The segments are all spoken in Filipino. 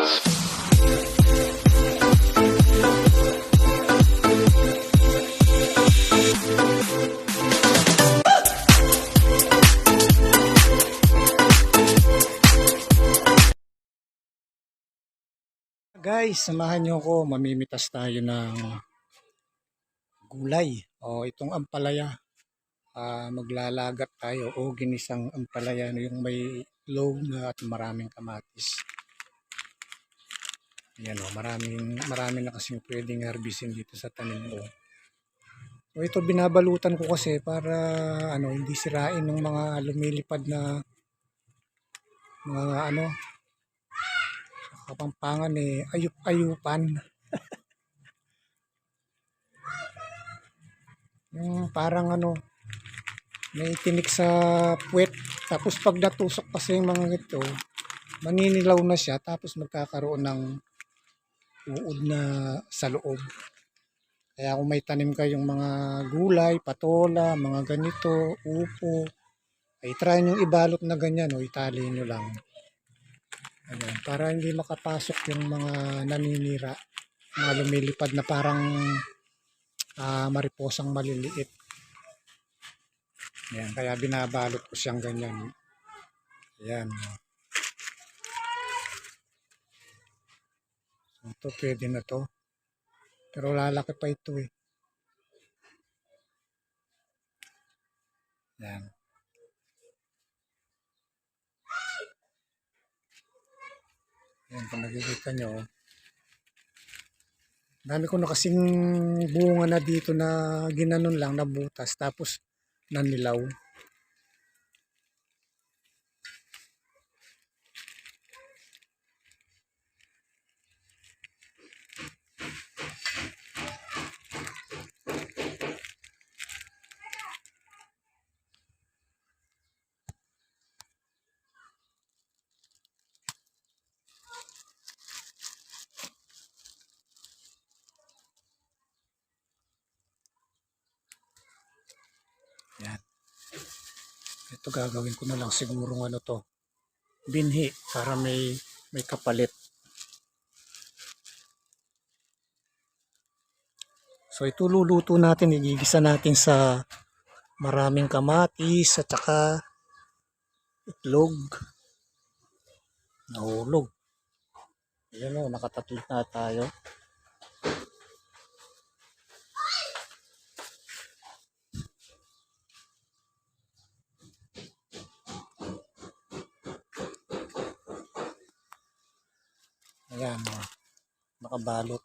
Guys, samahan niyo ako. Mamimitas tayo ng gulay. O itong ampalaya. Ah, maglalagat tayo o ginisang ampalaya yung may low na at maraming kamatis. Yan o, maraming, marami na kasing pwedeng harbisin dito sa tanim ko. So ito binabalutan ko kasi para ano hindi sirain ng mga lumilipad na mga ano Kapampangan eh, ayup-ayupan. yung parang ano, may tinik sa puwet. Tapos pag natusok kasi yung mga ito, maninilaw na siya. Tapos magkakaroon ng uod na sa loob. Kaya kung may tanim kayong mga gulay, patola, mga ganito, upo, ay try nyo ibalot na ganyan o itali nyo lang. Ayan, para hindi makapasok yung mga naninira, mga lumilipad na parang ah, mariposang maliliit. Ayan, kaya binabalot ko siyang ganyan. Ayan. Ito pwede na to. Pero lalaki pa ito eh. Ayan. Ayan, kung nakikita nyo. Dami ko na kasing bunga na dito na ginanon lang, nabutas. Tapos nanilaw. Ito gagawin ko na lang siguro ano to. Binhi para may may kapalit. So ito luluto natin, igigisa natin sa maraming kamatis at saka itlog. Nahulog. Ayan o, nakatatlo na tayo. Ayan o, nakabalot.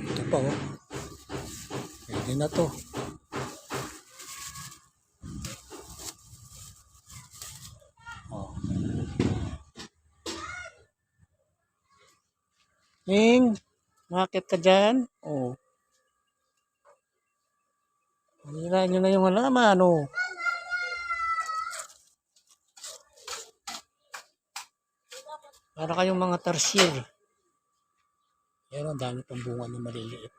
Ito pa oh. Pwede na to. Oh. Ning, makakit ka dyan? Oh. Hila nyo na yung halaman, oh. Para kayong mga tarsier. Yan ang dami pang bunga na maliliit.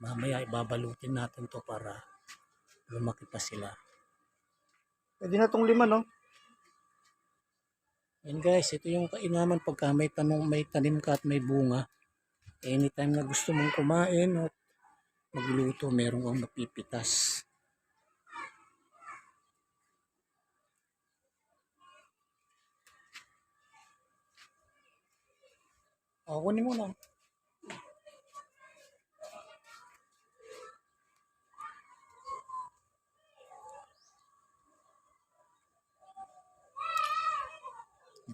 Mamaya ibabalutin natin to para lumaki pa sila. Pwede na tong lima, no? And guys, ito yung kainaman pagka may, tanong, may tanim ka at may bunga. Anytime na gusto mong kumain at magluto, meron kang mapipitas. O, kunin mo lang.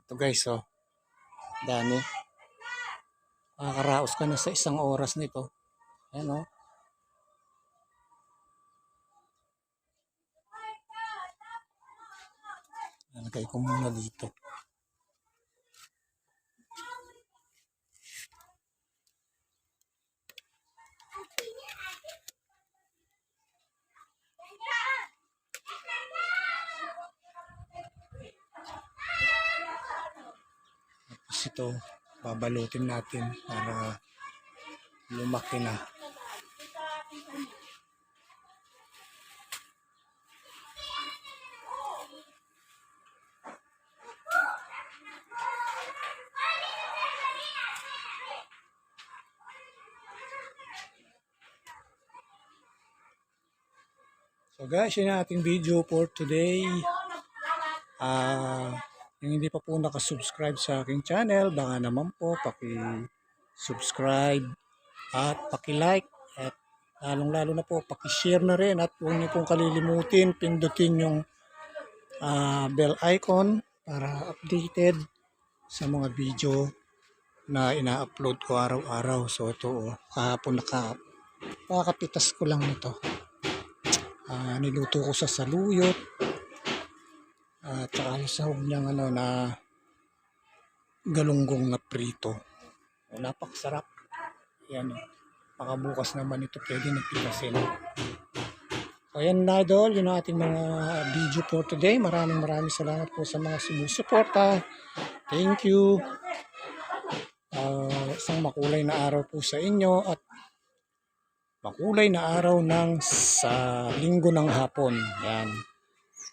Ito guys, oh. Dami. Makakaraos ka na sa isang oras nito. Ayan, oh. Nalagay ko muna dito. Ito babalutin natin para lumaki na. So guys, yun ang ating video for today. Ah, yung hindi pa po nakasubscribe sa aking channel, baka naman po paki-subscribe at paki-like at lalong-lalo na po paki-share na rin at huwag niyo pong kalilimutin pindutin yung ah, bell icon para updated sa mga video na ina-upload ko araw-araw. So ito oh, kahapon naka kakapitas ko lang nito. Ah, niluto ko sa saluyot at saka yung sahog niyang ano na galunggong na prito. O, napakasarap. Yan o. Pakabukas naman ito pwede nagpilasin. So yan na idol, yun ang ating mga video for today. Maraming maraming salamat po sa mga sumusuporta. Thank you. Ah, isang makulay na araw po sa inyo at makulay na araw ng sa linggo ng hapon. Yan.